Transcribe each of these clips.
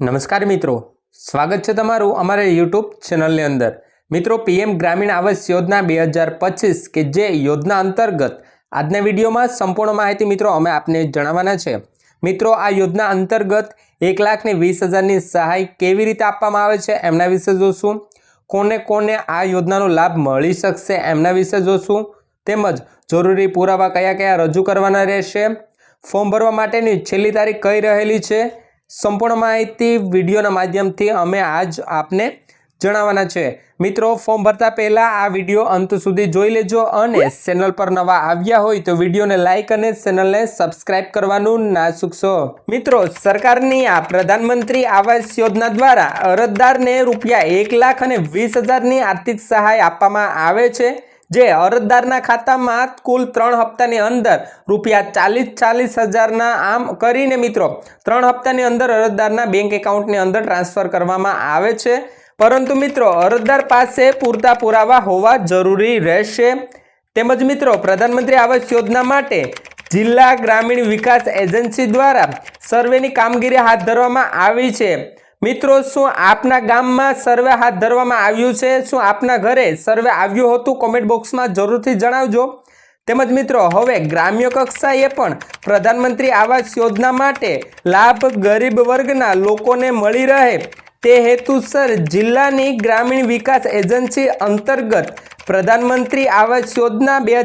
નમસ્કાર મિત્રો. સ્વાગત છે તમારું અમારા યુટ્યુબ ચેનલની અંદર. મિત્રો, પીએમ ગ્રામીણ આવાસ યોજના બે હજાર પચીસ કે જે યોજના અંતર્ગત આજના વિડીયોમાં સંપૂર્ણ માહિતી મિત્રો અમે આપને જણાવવાના છે. મિત્રો, આ યોજના અંતર્ગત એક લાખ ને વીસ હજારની સહાય કેવી રીતે આપવામાં આવે છે એમના વિશે જોશું. કોને કોને આ યોજનાનો લાભ મળી શકશે એમના વિશે જોશું. તેમજ જરૂરી પુરાવા કયા કયા રજૂ કરવાના રહેશે. ફોર્મ ભરવા માટેની છેલ્લી તારીખ કઈ રહેલી છે. સંપૂર્ણ માહિતી વિડીયોના માધ્યમથી અમે આજ આપને જણાવવાના છે. મિત્રો, ફોર્મ ભરતા પહેલાં આ વીડિયો અંત સુધી જોઈ લેજો અને ચેનલ પર નવા આવ્યા હોય તો વિડીયોને લાઇક અને ચેનલને સબસ્ક્રાઇબ કરવાનું ના ચૂકશો મિત્રો, સરકારની આ પ્રધાનમંત્રી આવાસ યોજના દ્વારા અરજદારને રૂપિયા એક લાખ અને વીસ હજારની આર્થિક સહાય આપવામાં આવે છે. જે અરજદારના ખાતામાં કુલ ત્રણ હપ્તાની અંદર રૂપિયા ચાલીસ ચાલીસ હજારના આમ કરીને મિત્રો, ત્રણ હપ્તાની અંદર અરજદારના બેંક એકાઉન્ટની અંદર ટ્રાન્સફર કરવામાં આવે છે. પરંતુ મિત્રો, અરજદાર પાસે પૂરતા પુરાવા હોવા જરૂરી રહેશે. તેમજ મિત્રો, પ્રધાનમંત્રી આવાસ યોજના માટે જિલ્લા ગ્રામીણ વિકાસ એજન્સી દ્વારા સર્વેની કામગીરી હાથ ધરવામાં આવી છે. મિત્રો, શું આપના ગામમાં સર્વે હાથ ધરવામાં આવ્યું છે? શું આપના ઘરે સર્વે આવ્યું હતું? કોમેન્ટ બોક્સમાં જરૂરથી જણાવજો. તેમજ મિત્રો, હવે ગ્રામ્ય કક્ષાએ પણ પ્રધાનમંત્રી આવાસ યોજના માટે લાભ ગરીબ વર્ગના લોકોને મળી રહે. તે હેતુસર જિલ્લાની ગ્રામીણ વિકાસ એજન્સી અંતર્ગત પ્રધાનમંત્રી આવાસ યોજના બે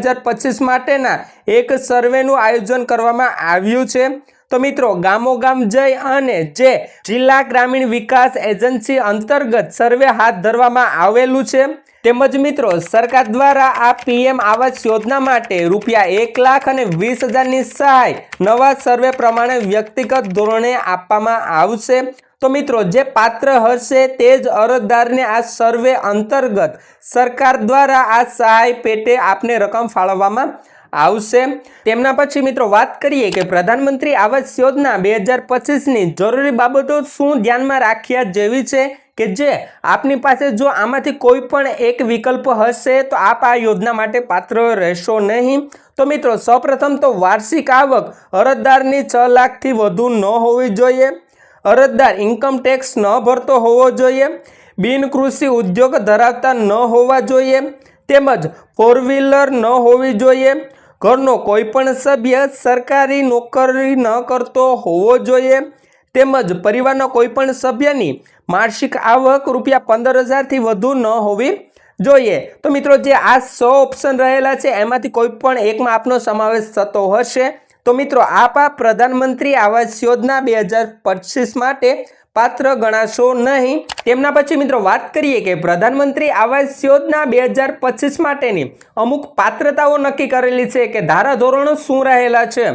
માટેના એક સર્વેનું આયોજન કરવામાં આવ્યું છે. તો મિત્રો ગામો ગામ જઈ અને જે જિલ્લા ગ્રામીણ વિકાસ એજન્સી અંતર્ગત સર્વે હાથ ધરવામાં આવેલું છે, તેમજ મિત્રો, સરકાર દ્વારા આ પીએમ આવાસ યોજના માટે રૂપિયા એક લાખ અને વીસ હજારની સહાય નવા સર્વે પ્રમાણે વ્યક્તિગત ધોરણે આપવામાં આવશે. તો મિત્રો, જે પાત્ર હશે તે જ અરજદારને આ સર્વે અંતર્ગત સરકાર દ્વારા આ સહાય પેટે આપને રકમ ફાળવવામાં આવશે. તેમના પછી મિત્રો વાત કરીએ કે પ્રધાનમંત્રી આવાસ યોજના બે હજાર પચીસની જરૂરી બાબતો શું ધ્યાનમાં રાખ્યા જેવી છે કે જે આપની પાસે જો આમાંથી કોઈ પણ એક વિકલ્પ હશે તો આપ આ યોજના માટે પાત્ર રહેશો નહીં. તો મિત્રો, સૌપ્રથમ તો વાર્ષિક આવક અરજદારની છ લાખથી વધુ ન હોવી જોઈએ. અરજદાર ઇન્કમ ટેક્સ ન ભરતો હોવો જોઈએ. બિન કૃષિ ઉદ્યોગ ધરાવતા ન હોવા જોઈએ. તેમજ ફોર વ્હીલર ન હોવી જોઈએ. ઘરનો કોઈ પણ સભ્ય સરકારી નોકરી ન કરતો હોવો જોઈએ. તેમજ પરિવારના કોઈ પણ સભ્યની માસિક આવક રૂપિયા પંદર હજારથી વધુ ન હોવી જોઈએ. તો મિત્રો, જે આ સો ઓપ્શન રહેલા છે, એમાંથી કોઈપણ એકમાં આપનો સમાવેશ થતો હશે. તો મિત્રો, આપ આ પ્રધાનમંત્રી આવાસ યોજના બે માટે પાત્ર ગણાશો નહીં. તેમના પછી મિત્રો વાત કરીએ કે પ્રધાનમંત્રી આવાસ યોજના બે હજાર પચીસ માટેની અમુક પાત્રતાઓ નક્કી કરેલી છે કે ધારાધોરણો શું રહેલા છે.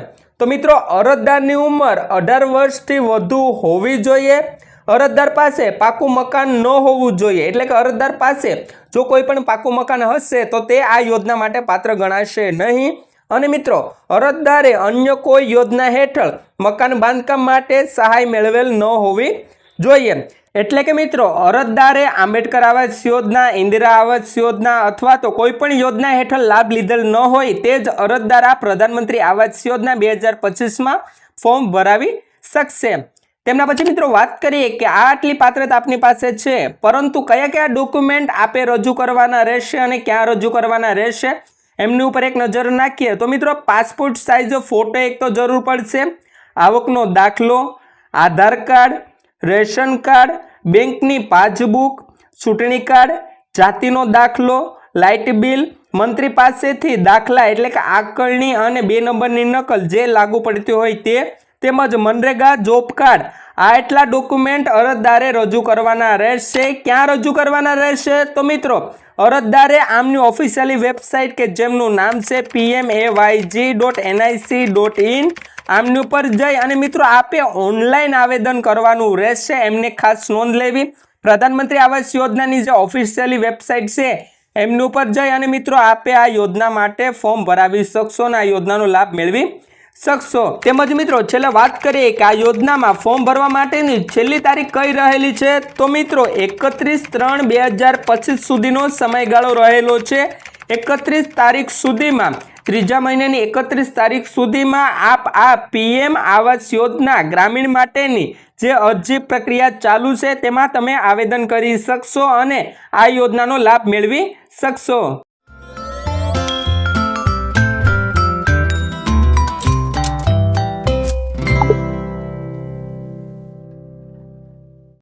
તો મિત્રો, અરજદારની ઉંમર અઢાર વર્ષથી વધુ હોવી જોઈએ. અરજદાર પાસે પાકું મકાન ન હોવું જોઈએ. એટલે કે અરજદાર પાસે જો કોઈ પણ પાકું મકાન હશે તો તે આ યોજના માટે પાત્ર ગણાશે નહીં. અને મિત્રો, અરજદારે અન્ય કોઈ યોજના હેઠળ મકાન બાંધકામ માટે સહાય મેળવેલ ન હોવી જોઈએ. એટલે કે મિત્રો, અરજદારે આંબેડકર આવાસ યોજના, ઇન્દિરા આવાસ યોજના અથવા તો કોઈ પણ યોજના હેઠળ લાભ લીધેલ ન હોય તે જ અરજદાર આ પ્રધાનમંત્રી આવાસ યોજના બે હજાર પચીસમાં ફોર્મ ભરાવી શકશે. તેમના પછી મિત્રો, વાત કરીએ કે આ આટલી પાત્રતા આપની પાસે છે, પરંતુ કયા કયા ડોક્યુમેન્ટ આપે રજૂ કરવાના રહેશે અને ક્યાં રજૂ કરવાના રહેશે? એમની ઉપર એક નજર નાખીએ તો મિત્રો પાસપોર્ટ સાઇઝ ફોટો એક તો જરૂર પડશે. આવકનો દાખલો, આધાર કાર્ડ, રેશન કાર્ડ, બેંકની પાસબુક, ચૂંટણી કાર્ડ, જાતિનો દાખલો, લાઇટ બિલ, મંત્રી પાસેથી દાખલા એટલે કે આકરણી અને બે નંબરની નકલ જે લાગુ પડતી હોય તે, તેમજ મનરેગા, જોબ કાર્ડ આ એટલા ડોક્યુમેન્ટ અરજદારે રજૂ કરવાના રહેશે. ક્યાં રજૂ કરવાના રહેશે? તો મિત્રો, અરજદારે આમની ઓફિશિયલી વેબસાઇટ કે જેમનું નામ છે PM A YG dot NIC dot in આમની ઉપર જઈ અને મિત્રો આપે ઓનલાઈન આવેદન કરવાનું રહેશે. એમને ખાસ નોંધ લેવી. પ્રધાનમંત્રી આવાસ યોજનાની જે ઓફિશિયલી વેબસાઇટ છે, એમની ઉપર જઈ અને મિત્રો આપે આ યોજના માટે ફોર્મ ભરાવી શકશો અને આ યોજનાનો લાભ મેળવી શકશો તેમજ મિત્રો, છેલ્લે વાત કરીએ કે આ યોજનામાં ફોર્મ ભરવા માટેની છેલ્લી તારીખ કઈ રહેલી છે? તો મિત્રો, એકત્રીસ ત્રણ બે હજાર પચીસ સુધીનો સમયગાળો રહેલો છે. એકત્રીસ તારીખ સુધીમાં, ત્રીજા મહિનાની એકત્રીસ તારીખ સુધીમાં આપ આ પીએમ આવાસ યોજના ગ્રામીણ માટેની જે અરજી પ્રક્રિયા ચાલુ છે, તેમાં તમે આવેદન કરી શકશો અને આ યોજનાનો લાભ મેળવી શકશો.